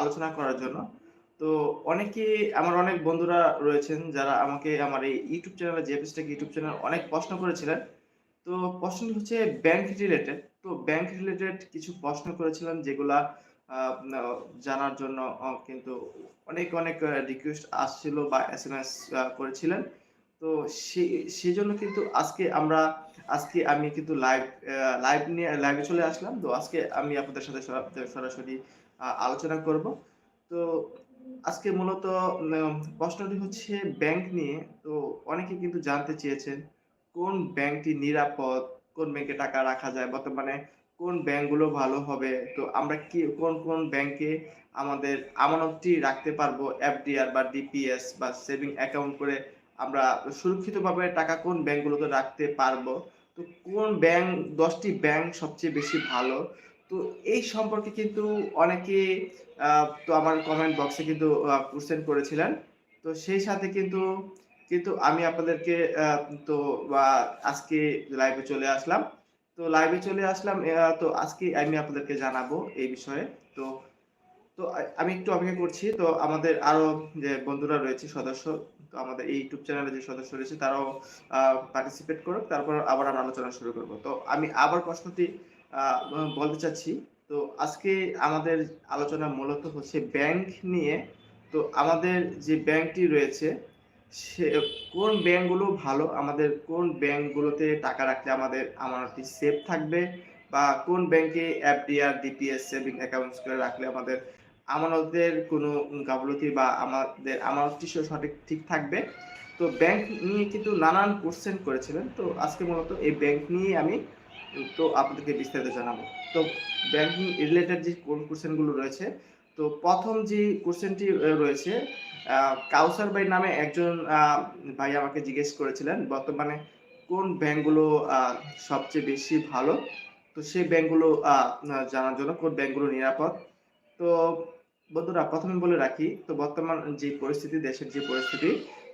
আলোচনা করার জন্য। তো অনেকে আমার অনেক বন্ধুরা রয়েছেন যারা আমাকে আমার এই ইউটিউব চ্যানেলে জেপিএস টেক ইউটিউব চ্যানেল অনেক প্রশ্ন করেছিলেন। তো প্রশ্নটি হচ্ছে ব্যাংক রিলেটেড। তো ব্যাংক রিলেটেড কিছু প্রশ্ন করেছিলেন যেগুলা জানার জন্য কিন্তু অনেক, অনেক রিকোয়েস্ট আসছিল বা এসএমএস আ করেছিলেন। তো সেই সেজন্য কিন্তু আজকে আমরা আজকে আমি কিন্তু লাইভ লাইভ নিয়ে লাইভে চলে আসলাম। তো আজকে আমি আপনাদের সাথে সরা সরাসরি আলোচনা করব। তো আজকে মূলত প্রশ্নটি হচ্ছে ব্যাংক নিয়ে। তো অনেকে কিন্তু জানতে চেয়েছেন, কোন ব্যাংকটি নিরাপদ? কোন ব্যাংকে টাকা রাখা যায়? বর্তমানে কোন ব্যাংকগুলো ভালো হবে? তো আমরা কি কোন, কোন ব্যাংকে আমাদের আমানতটি রাখতে পারব? এফডিআর বা ডিপিএস বা সেভিং অ্যাকাউন্ট করে আমরা সুরক্ষিতভাবে টাকা কোন ব্যাংকগুলোতে রাখতে পারব? তো কোন ব্যাংক দশটি ব্যাংক সবচেয়ে বেশি ভালো? তো এই সম্পর্কে কিন্তু অনেকে তো আমার কমেন্ট বক্সে কিন্তু আ কোয়েশ্চেন করেছিলেন। তো সেই সাথে কিন্তু, কিন্তু আমি আপনাদেরকে তো আজকে লাইভে চলে আসলাম। তো লাইভে চলে আসলাম তো আজকে আমি আপনাদেরকে জানাব এই বিষয়ে। তো, তো আমি একটু অপেক্ষা করছি। তো আমাদের আরও যে বন্ধুরা রয়েছে সদস্য, তো আমাদের এই ইউটিউব চ্যানেলে যে সদস্য রয়েছে তারাও পার্টিসিপেট করুক। তারপর আবার আমরা আলোচনা শুরু করব। তো আমি আবার প্রশ্নটি বলতে চাচ্ছি। তো আজকে আমাদের আলোচনা মূলত হচ্ছে ব্যাংক নিয়ে। তো আমাদের যে ব্যাংকটি রয়েছে সে কোন ব্যাংকগুলো ভালো? আমাদের কোন ব্যাংকগুলোতে টাকা রাখলে আমাদের আমানতটি সেফ থাকবে? বা কোন ব্যাংকে এফডিআর, ডিপিএস সেভিং অ্যাকাউন্টস করে রাখলে আমাদের আমানতের কোনো গাফলতি বা আমাদের আমানতটি সঠিক ঠিক থাকবে? তো ব্যাংক নিয়ে কিন্তু নানান কোয়েশ্চেন করেছিলেন। তো আজকে মূলত এই ব্যাংক নিয়েই আমি তো আপনাদেরকে বিস্তারিত জানাব। তো ব্যাংকিং রিলেটেড যে কোন কোয়েশ্চেনগুলো রয়েছে, তো প্রথম যে কোয়েশ্চেনটি আ রয়েছে কাউসার ভাই নামে একজন ভাই আমাকে জিজ্ঞেস করেছিলেন, বর্তমানে কোন ব্যাংকগুলো সবচেয়ে বেশি ভালো? তো সেই ব্যাংকগুলো জানার জন্য কোন ব্যাংকগুলো নিরাপদ? তো বন্ধুরা প্রথমে বলে রাখি, তো বর্তমান যে পরিস্থিতি, দেশের যে পরিস্থিতি,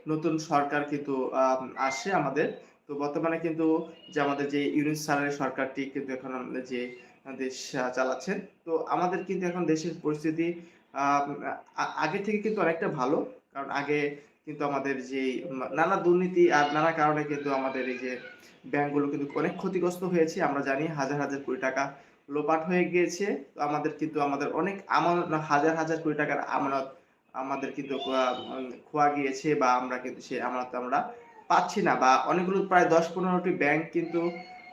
নতুন সরকার কিন্তু আ আসছে আমাদের। তো বর্তমানে কিন্তু যে আমাদের যে ইউনূস স্যারের সরকারটি কিন্তু এখন যে দেশ চালাচ্ছেন। তো আমাদের কিন্তু এখন দেশের পরিস্থিতি আগে থেকে কিন্তু অনেকটা ভালো। কারণ আগে কিন্তু আমাদের যে নানা দুর্নীতি আর নানা কারণে কিন্তু আমাদের এই যে ব্যাংকগুলো কিন্তু অনেক ক্ষতিগ্রস্ত হয়েছে। আমরা জানি হাজার, হাজার কোটি টাকা লোপাট হয়ে গিয়েছে। তো আমাদের কিন্তু আমাদের অনেক আমানত হাজার, হাজার কোটি টাকার আমানত আমাদের কিন্তু খোয়া গিয়েছে বা আমরা কিন্তু সেই আমানত আমরা পাচ্ছি না বা অনেকগুলো প্রায় দশ পনেরোটি ব্যাংক কিন্তু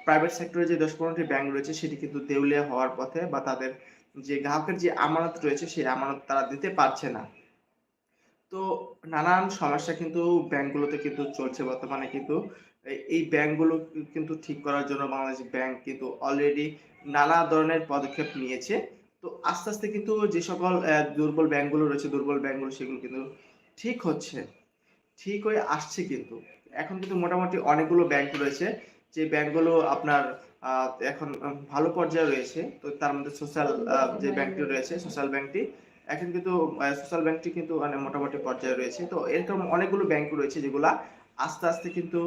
প্রাইভেট সেক্টরে যে দশ পনেরোটি ব্যাংক রয়েছে সেটি কিন্তু দেউলিয়া হওয়ার পথে বা তাদের যে গ্রাহকের যে আমানত রয়েছে সেই আমানত তারা দিতে পারছে না। তো নানান সমস্যা কিন্তু ব্যাংকগুলোতে কিন্তু চলছে বর্তমানে কিন্তু এই ব্যাংকগুলো কিন্তু ঠিক করার জন্য বাংলাদেশ ব্যাংক কিন্তু অলরেডি নানা ধরনের পদক্ষেপ নিয়েছে। তো আস্তে, আস্তে কিন্তু যে সকল দুর্বল ব্যাংকগুলো রয়েছে, দুর্বল ব্যাংকগুলো সেগুলো কিন্তু ঠিক হচ্ছে। ঠিক হয়ে আসছে কিন্তু। এখন কিন্তু মোটামুটি অনেকগুলো ব্যাংক রয়েছে। যে ব্যাংকগুলো আপনার এখন ভালো পর্যায়ে রয়েছে। তো তার মধ্যে সোশ্যাল যে ব্যাংকটি রয়েছে, সোশ্যাল ব্যাংকটি এখন কিন্তু সোশ্যাল ব্যাংকটি কিন্তু মানে মোটামুটি পর্যায়ে রয়েছে। তো এরকম অনেকগুলো ব্যাংক রয়েছে যেগুলা আস্তে, আস্তে কিন্তু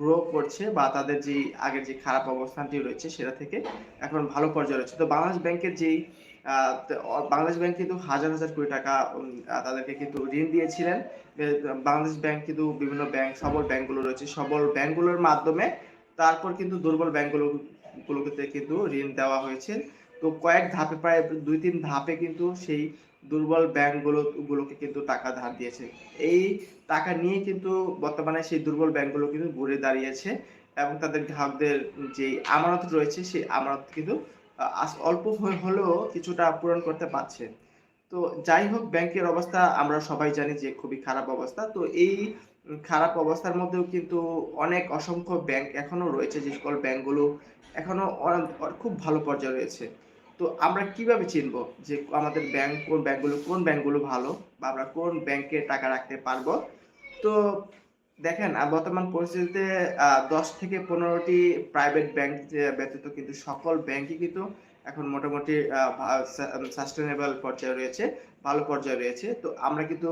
গ্রো করছে বা তাদের যেই আগের যে খারাপ অবস্থানটি রয়েছে সেটা থেকে এখন ভালো পর্যায়ে রয়েছে। তো বাংলাদেশ ব্যাংকের যেই বাংলাদেশ ব্যাংক কিন্তু হাজার, হাজার কোটি টাকা তাদেরকে কিন্তু ঋণ দিয়েছিলেন। বাংলাদেশ ব্যাংক কিন্তু বিভিন্ন ব্যাংক সবল ব্যাংকগুলো রয়েছে। সবল ব্যাংকগুলোর মাধ্যমে তারপর কিন্তু দুর্বল ব্যাংকগুলো গুলোতে কিন্তু ঋণ দেওয়া হয়েছে। তো কয়েক ধাপে প্রায় ২-৩ ধাপে কিন্তু সেই দুর্বল ব্যাংকগুলো, গুলোকে কিন্তু টাকা ধার দিয়েছে। এই টাকা নিয়ে কিন্তু বর্তমানে সেই দুর্বল ব্যাংকগুলো কিন্তু ঘুরে দাঁড়িয়েছে এবং তাদের গ্রাহকদের যেই আমানত রয়েছে, সেই আমানত কিন্তু অল্প হলেও কিছুটা পূরণ করতে পারছে। তো যাই হোক, ব্যাংকের অবস্থা আমরা সবাই জানি যে খুবই খারাপ অবস্থা। তো এই খারাপ অবস্থার মধ্যেও কিন্তু অনেক অসংখ্য ব্যাংক এখনও রয়েছে, যে সকল ব্যাংকগুলো এখনও খুব ভালো পর্যায়ে রয়েছে। তো আমরা কীভাবে চিনব যে আমাদের ব্যাংক কোন ব্যাংকগুলো কোন ব্যাংকগুলো ভালো বা আমরা কোন ব্যাংকে টাকা রাখতে পারব? তো দেখেন বর্তমান পরিস্থিতিতে দশ থেকে ১৫ টি প্রাইভেট ব্যাংক ব্যতীত কিন্তু সকল ব্যাংকই কিন্তু এখন মোটামুটি ভা পর্যায়ে রয়েছে, ভালো পর্যায়ে রয়েছে। তো আমরা কিন্তু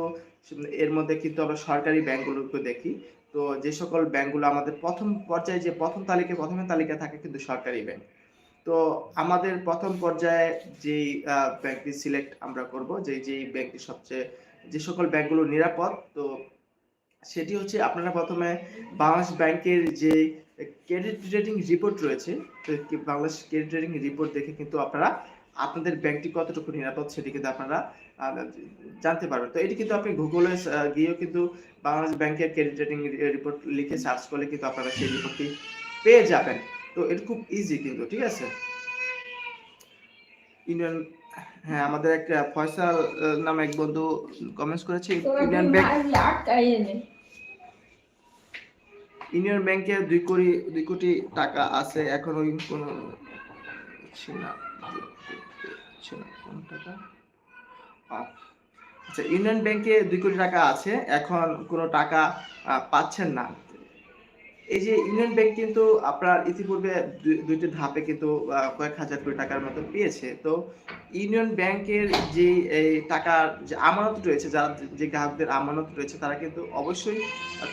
এর মধ্যে কিন্তু আমরা সরকারি ব্যাংকগুলোকে দেখি। তো যে সকল ব্যাংকগুলো আমাদের প্রথম পর্যায়ে যে প্রথম তালিকায় ১ম এর তালিকায় থাকে কিন্তু সরকারি ব্যাংক। তো আমাদের প্রথম পর্যায়ে যেই ব্যাংকটি সিলেক্ট আমরা করব যে যেই ব্যাংকটি সবচেয়ে যে সকল ব্যাংকগুলো নিরাপদ তো সেটি হচ্ছে আপনারা ১ম এ বাংলাদেশ ব্যাংকের যে ক্রেডিট রেটিং রিপোর্ট রয়েছে, বাংলাদেশ ক্রেডিট রেটিং রিপোর্ট দেখে কিন্তু আপনারা আপনাদের ব্যাংকটি কতটুকু নিরাপদ সেটি কিন্তু আপনারা জানতে পারবেন। তো এটি কিন্তু আপনি গুগলে গিয়েও কিন্তু বাংলাদেশ ব্যাংকের ক্রেডিট রেটিং রিপোর্ট লিখে সার্চ করলে কিন্তু আপনারা সেই রিপোর্টটি পেয়ে যাবেন। তো এটা খুব ইজি কিন্তু, ঠিক আছে? ইউনিয়ন হ্যাঁ, আমাদের একটা ফয়সাল নামে এক বন্ধু কমেন্টস করেছে ইউনিয়ন তুই ব্যাংক। ইউনিয়ন ব্যাংকে ২ কোটি ২ কোটি টাকা আছে এখনোই কোনো না কোন টাকা? আচ্ছা ইউনিয়ন ব্যাংকে ২ কোটি টাকা আছে। এখন কোনো টাকা পাচ্ছেন না। এই যে ইউনিয়ন ব্যাংক কিন্তু আপনার ইতিপূর্বে দু ২ ধাপে কিন্তু কয়েক হাজার কোটি টাকার মতো পেয়েছে। তো ইউনিয়ন ব্যাংকের যে এই টাকার যে আমানত রয়েছে, যারা যে গ্রাহকদের আমানত রয়েছে, তারা কিন্তু অবশ্যই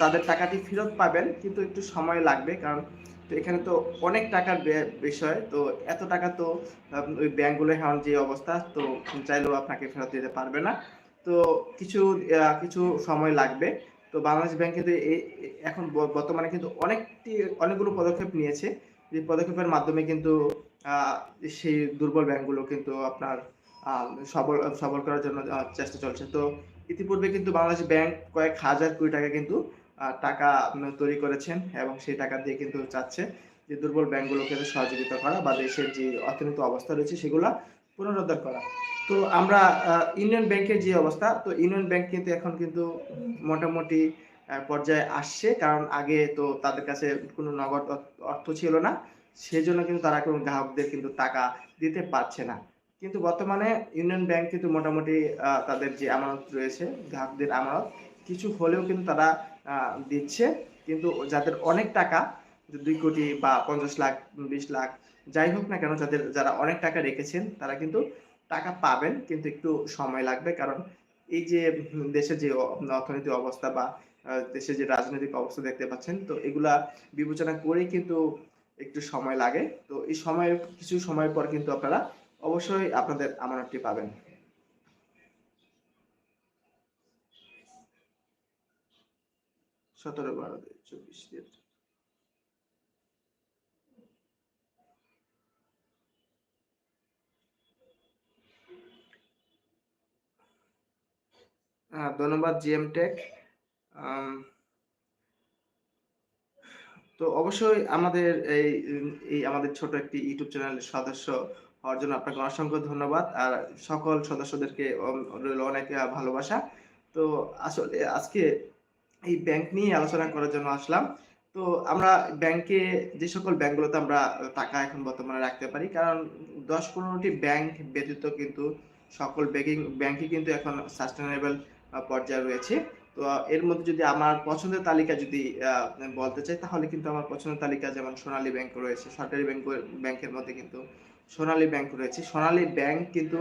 তাদের টাকাটি ফেরত পাবেন। কিন্তু একটু সময় লাগবে। কারণ তো এখানে তো অনেক টাকার বিষয়। তো এত টাকা তো ওই ব্যাংকগুলোর এখন যে অবস্থা, তো চাইলেও আপনাকে ফেরত দিতে পারবে না। তো কিছু কিছু সময় লাগবে। তো বাংলাদেশ ব্যাংক কিন্তু এখন বর্তমানে কিন্তু অনেকটি, অনেকগুলো পদক্ষেপ নিয়েছে। যে পদক্ষেপের মাধ্যমে কিন্তু সেই দুর্বল ব্যাংকগুলো কিন্তু আপনার সবল সবল করার জন্য চেষ্টা চলছে। তো ইতিপূর্বে কিন্তু বাংলাদেশ ব্যাংক কয়েক হাজার কোটি টাকা কিন্তু টাকা তৈরি করেছেন এবং সেই টাকা দিয়ে কিন্তু চাচ্ছে যে দুর্বল ব্যাংকগুলোকে সহযোগিতা করা বা দেশের যে অর্থনৈতিক অবস্থা রয়েছে সেগুলা পুনরুদ্ধার করা। তো আমরা ইউনিয়ন ব্যাংকের যে অবস্থা, তো ইউনিয়ন ব্যাংক কিন্তু এখন কিন্তু মোটামুটি পর্যায়ে আসছে। কারণ আগে তো তাদের কাছে কোনো নগদ অর্থ ছিল না। সেজন্য কিন্তু তারা কোনো গ্রাহকদের কিন্তু টাকা দিতে পারছে না। কিন্তু বর্তমানে ইউনিয়ন ব্যাংক কিন্তু মোটামুটি তাদের যে আমানত রয়েছে, গ্রাহকদের আমানত কিছু হলেও কিন্তু তারা দিচ্ছে। কিন্তু যাদের অনেক টাকা দুই কোটি বা ৫০ লাখ, ২০ লাখ যাই হোক না কেন যাদের যারা অনেক টাকা রেখেছেন তারা কিন্তু টাকা পাবেন। কিন্তু একটু সময় লাগবে। কারণ এই যে দেশের যে অর্থনৈতিক অবস্থা বা দেশের যে রাজনৈতিক অবস্থা দেখতে পাচ্ছেন, তো এগুলা বিবেচনা করেই কিন্তু একটু সময় লাগে। তো এই সময়ের কিছু সময় পর কিন্তু আপনারা অবশ্যই আপনাদের আমানতটি পাবেন। সতেরো, বারো, চব্বিশ ধন্যবাদ জিএম টেক। তো অবশ্যই আমাদের এই এই আমাদের ছোট একটি ইউটিউব চ্যানেলের সদস্য হওয়ার জন্য আপনাকে অসংখ্য ধন্যবাদ। আর সকল সদস্যদেরকে রইল অনেক ভালোবাসা। তো আসলে আজকে এই ব্যাংক নিয়ে আলোচনা করার জন্য আসলাম। তো আমরা ব্যাংকে যে সকল ব্যাংকগুলোতে আমরা টাকা এখন বর্তমানে রাখতে পারি। কারণ দশ পনেরোটি ব্যাংক ব্যতীত কিন্তু সকল ব্যাংকিং, ব্যাংকই কিন্তু এখন সাস্টেইনেবল আ পর্যায়ে রয়েছে। তো এর মধ্যে যদি আমার পছন্দের তালিকা যদি বলতে চাই তাহলে কিন্তু আমার পছন্দের তালিকা যেমন সোনালী ব্যাংক রয়েছে। সরকারি ব্যাংক ব্যাংকের মধ্যে কিন্তু সোনালী ব্যাংক রয়েছে। সোনালী ব্যাংক কিন্তু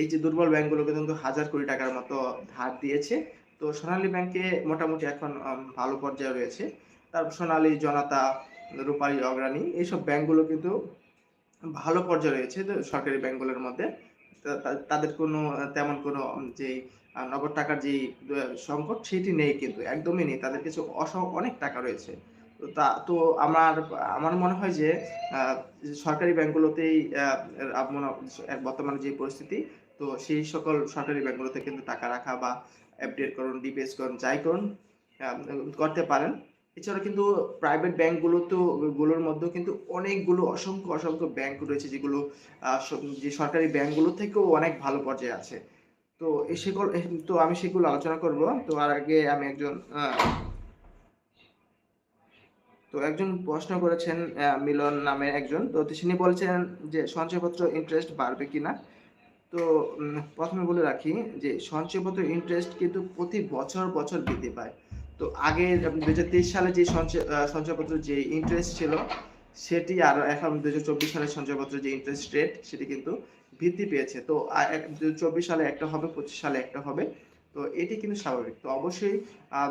এই যে দুর্বল ব্যাংকগুলোকে কিন্তু হাজার কোটি টাকার মতো ধার দিয়েছে। তো সোনালী ব্যাংকে মোটামুটি এখন ভালো পর্যায়ে রয়েছে। তারপর সোনালী, জনতা, রূপালী অগ্রণী এইসব ব্যাংকগুলো কিন্তু ভালো পর্যায়ে রয়েছে সরকারি ব্যাংকগুলোর মধ্যে। তাদের কোনো তেমন কোনো যেই নগদ টাকার দ সংকট সেটি নেই কিন্তু একদমই নেই। তাদের কাছে অস অনেক টাকা রয়েছে। তো তা তো আমার আমার মনে হয় যে সরকারি ব্যাংকগুলোতেই বর্তমানে যে পরিস্থিতি তো সেই সকল সরকারি ব্যাংকগুলোতে কিন্তু টাকা রাখা বা এফডিআর করুন, ডিপিএস করুন, যাই করুন করতে পারেন। এছাড়া কিন্তু প্রাইভেট ব্যাংকগুলোতেও গুলোর মধ্যেও কিন্তু অনেকগুলো অসংখ্য, অসংখ্য ব্যাংক রয়েছে যেগুলো যে সরকারি ব্যাংকগুলো থেকেও অনেক ভালো পর্যায়ে আছে। তো এই সকল তো আমি সেগুলো আলোচনা করব। তো আর আগে আমি একজন তো একজন প্রশ্ন করেছেন মিলন নামে একজন। তো তিনি বলছেন যে সঞ্চয়পত্র ইন্টারেস্ট বাড়বে কিনা? তো উম ১ম এ বলে রাখি যে সঞ্চয়পত্র ইন্টারেস্ট কিন্তু প্রতি বছর, বছর বৃদ্ধি পায়। তো আগে ২০২৩ সালে যে সঞ্চয় আ সঞ্চয়পত্রের যে ইন্টারেস্ট ছিল সেটি আর এখন ২০২৪ সালের সঞ্চয়পত্র যে ইন্টারেস্ট রেট সেটি কিন্তু বৃদ্ধি পেয়েছে। তো ২০২৪ সালে একটা হবে, ২৫ সালে একটা হবে। তো এটি কিন্তু স্বাভাবিক। তো অবশ্যই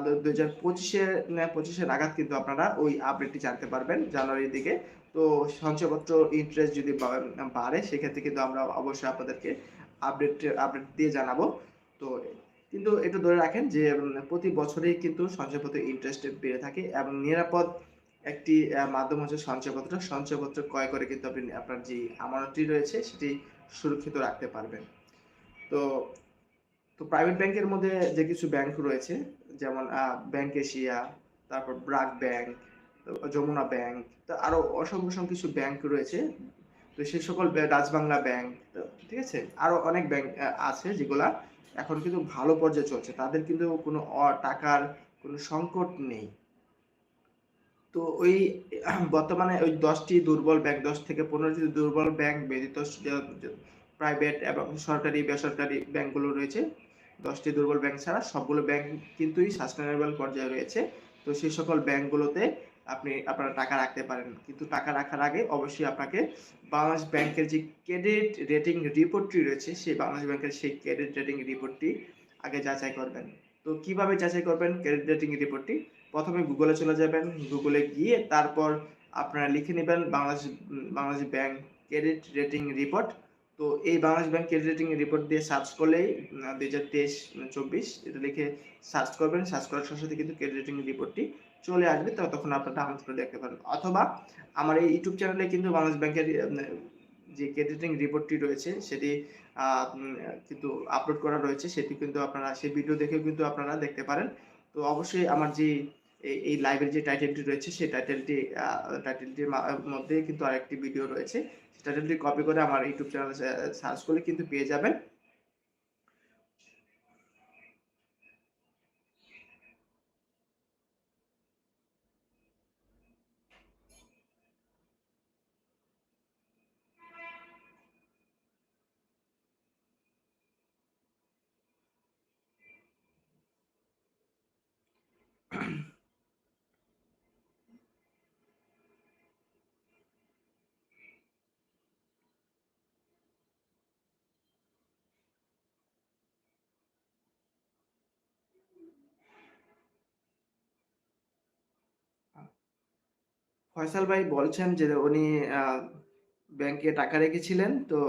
দু ২০২৫ এ না ২৫ নাগাদ কিন্তু আপনারা ওই আপডেটটি জানতে পারবেন জানুয়ারির দিকে। তো সঞ্চয়পত্র ইন্টারেস্ট যদি বাড়ে সেক্ষেত্রে কিন্তু আমরা অবশ্যই আপনাদেরকে আপডেট আপডেট দিয়ে জানাব তো কিন্তু একটু ধরে রাখেন যে প্রতি বছরেই কিন্তু সঞ্চয়পত্র ইন্টারেস্ট বেড়ে থাকে এবং নিরাপদ একটি মাধ্যম হচ্ছে সঞ্চয়পত্র সঞ্চয়পত্র ক্রয় করে কিন্তু আপনি আপনার যে আমানতটি রয়েছে সেটি সুরক্ষিত রাখতে পারবেন। তো তো প্রাইভেট ব্যাংকের মধ্যে যে কিছু ব্যাংক রয়েছে, যেমন ব্যাংক এশিয়া তারপর ব্রাক ব্যাংক যমুনা ব্যাংক তো আরও অসংখ্য অসংখ্য কিছু ব্যাংক রয়েছে। তো সেই সকল ব্য- রাজবাংলা ব্যাংক তো ঠিক আছে? আরও অনেক ব্যাংক আছে যেগুলা এখন কিন্তু ভালো পর্যায়ে চলছে। তাদের কিন্তু কোনো টাকার কোনো সংকট নেই। তো ওই বর্তমানে ওই দশটি দুর্বল ব্যাংক, দশ থেকে পনেরোটি দুর্বল ব্যাংক ব্যতীত প্রাইভেট এবং সরকারি, বেসরকারি ব্যাংকগুলো রয়েছে, দশটি দুর্বল ব্যাংক ছাড়া সবগুলো ব্যাংক কিন্তুই সাস্টেনেবল পর্যায়ে রয়েছে। তো সেই সকল ব্যাংকগুলোতে আপনি, আপনারা টাকা রাখতে পারেন। কিন্তু টাকা রাখার আগে অবশ্যই আপনাকে বাংলাদেশ ব্যাংকের যে ক্রেডিট রেটিং রিপোর্টটি রয়েছে, সেই বাংলাদেশ ব্যাংকের সেই ক্রেডিট রেটিং রিপোর্টটি আগে যাচাই করবেন। তো কীভাবে যাচাই করবেন ক্রেডিট রেটিং রিপোর্টটি প্রথমে গুগলে চলে যাবেন গুগলে গিয়ে তারপর আপনারা লিখে নেবেন Bangladesh Bangladesh bank credit rating report. তো এই Bangladesh bank credit rating report দিয়ে সার্চ করলেই দুই হাজার তেইশ চব্বিশ এটা লিখে সার্চ করবেন। সার্চ করার সাথে সাথে কিন্তু ক্রেডিট রেটিং রিপোর্টটি চলে আসবে। তো তখন আপনারা ডাউনলোড করে দেখতে পারেন। অথবা আমার এই ইউটিউব চ্যানেলে কিন্তু বাংলাদেশ ব্যাংকের উম, যে ক্রেডিট রেটিং রিপোর্টটি রয়েছে সেটি কিন্তু আপলোড করা রয়েছে সেটি কিন্তু আপনারা সেই ভিডিও দেখেও কিন্তু আপনারা দেখতে পারেন। তো অবশ্যই আমার যে এই লাইভের যে টাইটেলটি রয়েছে, সেই টাইটেলটি টাইটেলটির মধ্যে কিন্তু আরেকটি ভিডিও রয়েছে। টাইটেলটি কপি করে আমার ইউটিউব চ্যানেলে সার্চ করলে কিন্তু পেয়ে যাবেন। ফয়সাল ভাই বলছেন যে উনি ব্যাংকে টাকা রেখেছিলেন, তো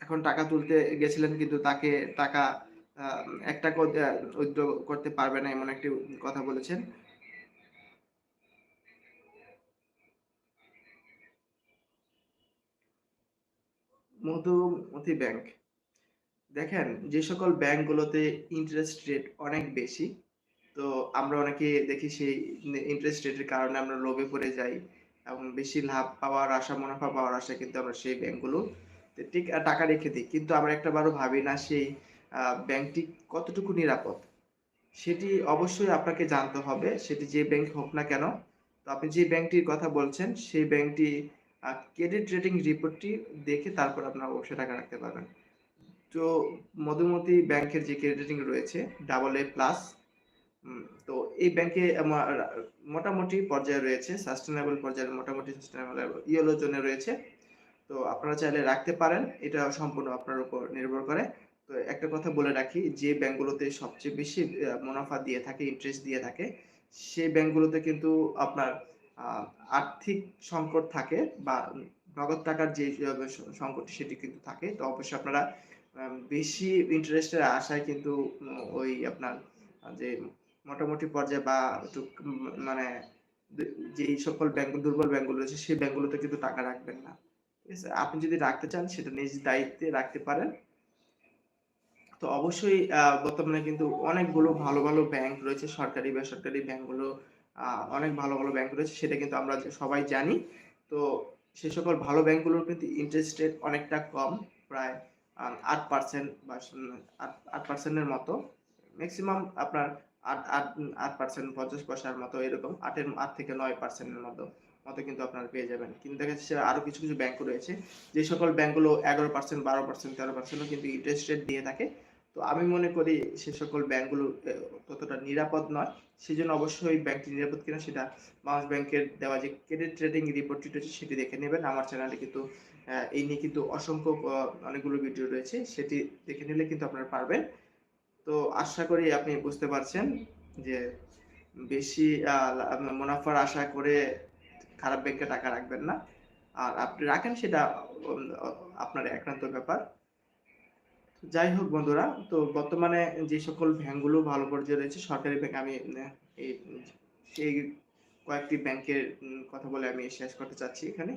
এখন টাকা তুলতে গেছিলেন কিন্তু তাকে টাকা একটা উইথড্র করতে পারবে না এমন একটি কথা বলেছেন। মধুমতি ব্যাংক, দেখেন যে সকল ব্যাংকগুলোতে ইন্টারেস্ট রেট অনেক বেশি তো আমরা অনেকে দেখি সেই ইন্টারেস্ট রেটের কারণে আমরা লোভে পড়ে যাই এবং বেশি লাভ পাওয়ার আশা, মুনাফা পাওয়ার আশা কিন্তু আমরা সেই ব্যাংকগুলো ঠিক টাকা রেখে দিই। কিন্তু আমরা একটা বারও ভাবি না সেই ব্যাংকটি কতটুকু নিরাপদ? সেটি অবশ্যই আপনাকে জানতে হবে। সেটি যে ব্যাংক হোক না কেন, তো আপনি যে ব্যাংকটির কথা বলছেন, সেই ব্যাংকটি ক্রেডিট রেটিং রিপোর্টটি দেখে তারপর আপনার অবশ্যই টাকা রাখতে পারবেন। তো মধুমতি ব্যাংকের যে ক্রেডিট রেটিং রয়েছে ডাবল এ প্লাস তো এই ব্যাংকে মোটামুটি পর্যায়ে রয়েছে সাস্টেনেবল পর্যায়ে, মোটামুটি সাস্টেনেবল ইয়েলো জোনে রয়েছে। তো আপনারা চাইলে রাখতে পারেন, এটা সম্পূর্ণ আপনার উপর নির্ভর করে। তো একটা কথা বলে রাখি, যে ব্যাংকগুলোতে সবচেয়ে বেশি মুনাফা দিয়ে থাকে ইন্টারেস্ট দিয়ে থাকে, সেই ব্যাংকগুলোতে কিন্তু আপনার আর্থিক সংকট থাকে বা নগদ টাকার যে সংকট সেটি কিন্তু থাকে। তো অবশ্যই আপনারা বেশি ইন্টারেস্টের আশায় কিন্তু ওই আপনার, যে মোটামুটি পর্যায়ে বা মানে যেই সকল ব্যাংক দুর্বল ব্যাংকগুলো রয়েছে, সেই ব্যাংকগুলোতে কিন্তু টাকা রাখবেন না। ঠিক আছে? আপনি যদি রাখতে চান, সেটা নিজ দায়িত্বে রাখতে পারেন। তো অবশ্যই বর্তমানে কিন্তু অনেকগুলো ভালো ভালো ব্যাংক রয়েছে, সরকারি, বেসরকারি ব্যাংকগুলো অনেক ভালো ভালো ব্যাংক রয়েছে, সেটা কিন্তু আমরা সবাই জানি। তো সে সকল ভালো ব্যাংকগুলোর কিন্তু ইন্টারেস্ট রেট অনেকটা কম, প্রায় আট পার্সেন্ট বা, আট পার্সেন্টের মতো। ম্যাক্সিমাম আপনার আট আট আট পার্সেন্ট পঞ্চাশ পয়সার মতো এরকম আটের, আট থেকে নয় পার্সেন্টের মতো মতো কিন্তু আপনারা পেয়ে যাবেন। কিন্তু দেখা যাচ্ছে আরও কিছু কিছু ব্যাংক রয়েছে, যে সকল ব্যাংকগুলো এগারো পার্সেন্ট বারো পার্সেন্ট তেরো পার্সেন্টও কিন্তু ইন্টারেস্ট রেট দিয়ে থাকে। তো আমি মনে করি সে সকল ব্যাংকগুলো ততটা নিরাপদ নয়। সেই জন্য অবশ্যই ব্যাংকটি নিরাপদ কিনা সেটা বাংলাদেশ ব্যাংকের দেওয়া যে ক্রেডিট রেটিং রিপোর্টটি রয়েছে সেটি দেখে নেবেন। আমার চ্যানেলে কিন্তু এই নিয়ে কিন্তু অসংখ্য অনেকগুলো ভিডিও রয়েছে, সেটি দেখে নিলে কিন্তু আপনারা পারবেন। তো আশা করি আপনি বুঝতে পারছেন যে বেশি মুনাফার আশা করে খারাপ ব্যাংকে টাকা রাখবেন না আর আপনি রাখেন সেটা আপনার একান্ত ব্যাপার। যাই হোক বন্ধুরা, তো বর্তমানে যে সকল ব্যাংকগুলো ভালো পর্যায়ে রয়েছে, সরকারি ব্যাংক আমি এই কয়েকটি ব্যাংকের কথা বলে আমি শেষ করতে চাচ্ছি এখানে।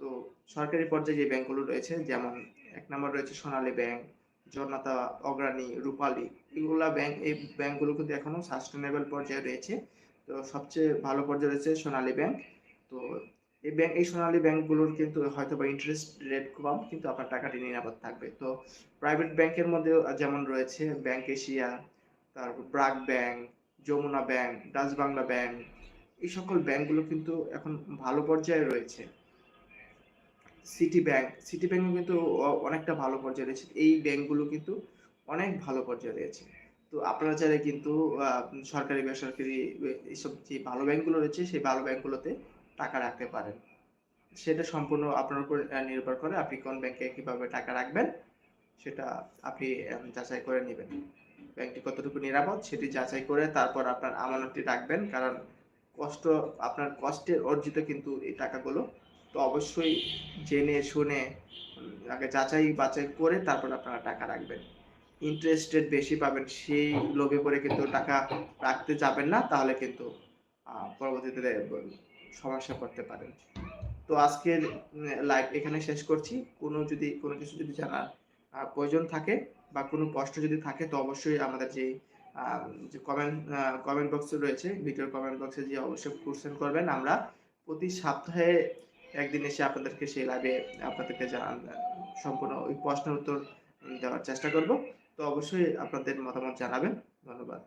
তো সরকারি পর্যায়ে যে ব্যাংকগুলো রয়েছে যেমন এক নাম্বার রয়েছে সোনালী ব্যাংক, জনতা, অগ্রণী, রূপালী এগুলা ব্যাংক এই ব্যাংকগুলো কিন্তু এখনও সাস্টেনেবল পর্যায়ে রয়েছে। তো সবচেয়ে ভালো পর্যায়ে রয়েছে সোনালী ব্যাংক। তো এই ব্যাংক এই সোনালী ব্যাংকগুলোর কিন্তু হয়তো বা ইন্টারেস্ট রেট কম কিন্তু আপনার টাকাটি নিরাপদ থাকবে। তো প্রাইভেট ব্যাংকের মধ্যেও আ যেমন রয়েছে ব্যাংক এশিয়া, তারপর BRAC bank, Jamuna bank, Dutch Bangla bank এই সকল ব্যাংকগুলো কিন্তু এখন ভালো পর্যায়ে রয়েছে। সিটি ব্যাংক, সিটি ব্যাংক কিন্তু অনেকটা ভালো পর্যায়ে রয়েছে। এই ব্যাংকগুলো কিন্তু অনেক ভালো পর্যায়ে রয়েছে। তো আপনারা চাইলে কিন্তু সরকারি বেসরকারি এ এসব যে ভালো ব্যাংকগুলো রয়েছে সেই ভালো ব্যাংকগুলোতে টাকা রাখতে পারেন। সেটা সম্পূর্ণ আপনার উপর নির্ভর করে আপনি কোন ব্যাংকে কীভাবে টাকা রাখবেন সেটা আপনি যাচাই করে নেবেন ব্যাংকটি কতটুকু নিরাপদ সেটি যাচাই করে তারপর আপনার আমানতটি রাখবেন। কারণ কষ্ট আপনার কষ্টের অর্জিত কিন্তু এই টাকাগুলো। তো অবশ্যই জেনে শুনে আগে যাচাই বাচাই করে তারপর আপনারা টাকা রাখবেন। ইন্টারেস্ট রেট বেশি পাবেন সেই লোভে পড়ে কিন্তু টাকা রাখতে যাবেন না। তাহলে কিন্তু পরবর্তীতে ব সমস্যায় পড়তে পারেন। তো আজকের লাইভ এখানে শেষ করছি। কোনো যদি কোনো কিছু যদি জানার প্রয়োজন থাকে বা কোনো প্রশ্ন যদি থাকে তো অবশ্যই আমাদের যে যে কমেন্ট কমেন্ট বক্স রয়েছে, ভিডিওর কমেন্ট বক্সে যে অবশ্যই কোশ্চেন করবেন। আমরা প্রতি সপ্তাহে ১ দিন এসে আপনাদেরকে সেই লাইভে আপনাদেরকে জানান সম্পূর্ণ ওই প্রশ্নের উত্তর দেওয়ার চেষ্টা করব। তো অবশ্যই আপনাদের মতামত জানাবেন। ধন্যবাদ।